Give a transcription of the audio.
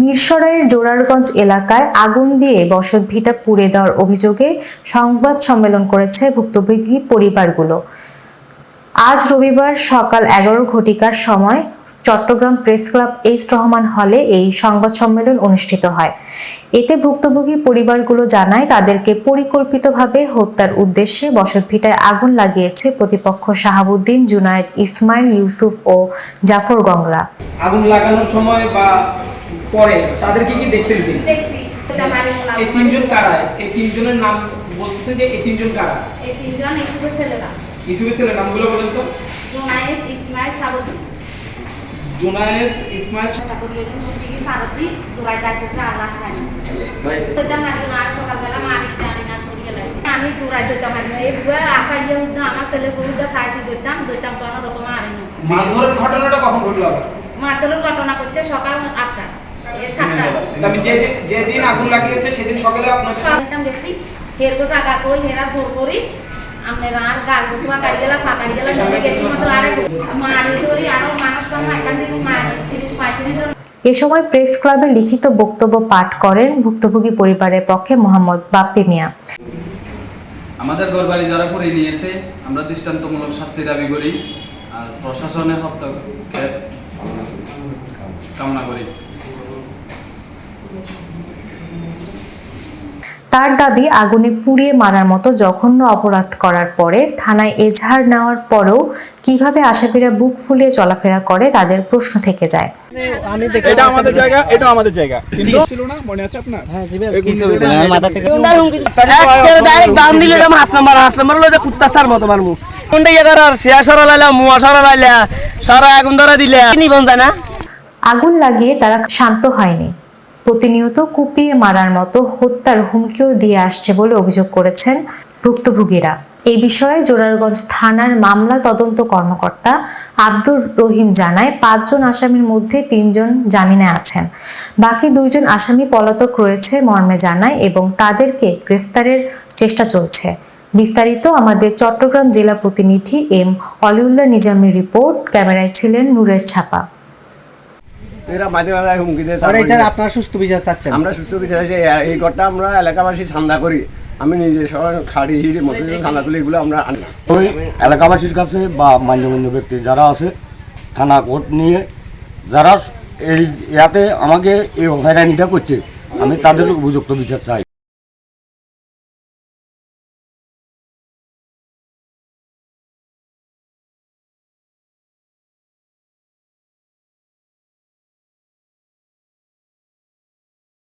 মিরসরাইয়ের জোরারগঞ্জ এলাকায় আগুন দিয়ে বসতভিটা পুড়ে দেওয়ার অভিযোগে সংবাদ সম্মেলন করেছে ভুক্তভোগী পরিবারগুলো। আজ রবিবার সকাল এগারো ঘটিকার সময় Chittagong press club H Rahman হলে এই সংবাদ সম্মেলন অনুষ্ঠিত হয়। এতে ভুক্তভোগী পরিবারগুলো জানায়, তাদেরকে পরিকল্পিতভাবে হত্যার উদ্দেশ্যে বসতভিটায় আগুন লাগিয়েছে প্রতিপক্ষ শাহাবুদ্দিন, জুনায়েদ ইসমাইল, ইউসুফ ও জাফর গংলা আগুন লাগানোর সময় বা পরে তাদেরকে কি দেখছেন তিনি দেখছি এই তিনজন কারা? এই তিনজনের নাম বলতেছেন যে এই তিনজন কারা? এই তিনজন ইসুফের ছেলেরা ইসুফের ছেলের নামগুলো বলেন তো। জোনায়েদ ইসমাইল সাবুদ্দিন জোনায়েদ ইসমাইল আমি জোড়াই দিতাম আমার ছেলে বউটা সাইসি দিতাম দিতাম কোনো রকম মারি না। মারধরের ঘটনাটা কখন ঘটলো মারধরের ঘটনা করছে সকাল আমি যে যেদিন আগুন লাগিয়েছে সেদিন সকালে আপনার বেশি হের জাগা কই হেরা জোর করি। আপনারা আর গাছ গুছ ফাঁকাড়ি গেলা ফাঁকাড়ি গেলা সবাই গেছি মতো আর মারি ধরি আরও মানুষ কম এখান থেকে তিরিশ পঁয়ত্রিশ জন। এ সময় প্রেস ক্লাবে লিখিত বক্তব্য পাঠ করেন ভুক্তভোগী পরিবারের পক্ষে মোহাম্মদ বাপ্পি মিয়া। আমাদের ঘরবাড়ি যারা করে নিয়েছে আমরা দৃষ্টান্তমূলক শাস্তি দাবি করি আর প্রশাসনের হস্তক্ষেপ কামনা করি। তার দাবি আগুনে পুড়িয়ে মারার মতো জঘন্য অপরাধ করার পরে থানায় এজাহার নেওয়ার পরেও কীভাবে আসামিরা বুক ফুলিয়ে চলাফেরা করে তাদের প্রশ্ন থেকে যায়। এটা আমাদের জায়গা এটা আমাদের জায়গা। কিন্তু ছিল না? মনে আছে আপনার? এই ডাইরেক্ট দাম দিলে কুত্তা সার মতো মারমু কোনটা শেয়া সরা লাইলা মুয়া সরা লাইলা সারা আগুন ধরা দিলে। নিবন যায় আগুন লাগিয়ে তারা শান্ত হয়নি। প্রতিনিয়ত কুপিয়ে মারার মতো হত্যার হুমকিও দিয়ে আসছে বলে অভিযোগ করেছেন ভুক্তভোগীরা। এই বিষয়ে জোরারগঞ্জ থানার মামলা তদন্ত কর্মকর্তা আব্দুর রহিম জানায়, পাঁচজন আসামির মধ্যে তিনজন জামিনে আছেন। বাকি দুইজন আসামি পলাতক রয়েছে মর্মে জানায় এবং তাদেরকে গ্রেফতারের চেষ্টা চলছে। বিস্তারিত আমাদের চট্টগ্রাম জেলা প্রতিনিধি এম অলিউল্লাহ নিজামের রিপোর্ট। ক্যামেরায় ছিলেন নূরের ছাপা। এরা মাঝে মাঝে হুমকি দেয় তারপরে এটা আপনারা সুস্থ বিচার চাচ্ছেন। আমরা সুস্থ বিচার চাই এই ঘরটা আমরা এলাকাবাসী ঠান্ডা করি। আমি নিজে সবাই খাড়ি হিড়ি মসজিদ ঠান্ডা তুলি এগুলো আমরা আনি। ওই এলাকাবাসীর কাছে বা মান্যগণ্য ব্যক্তি যারা আছে থানা কোর্ট নিয়ে যারা এই ইয়াতে আমাকে এই হয়রানিটা করছে আমি তাদের উপযুক্ত বিচার চাই।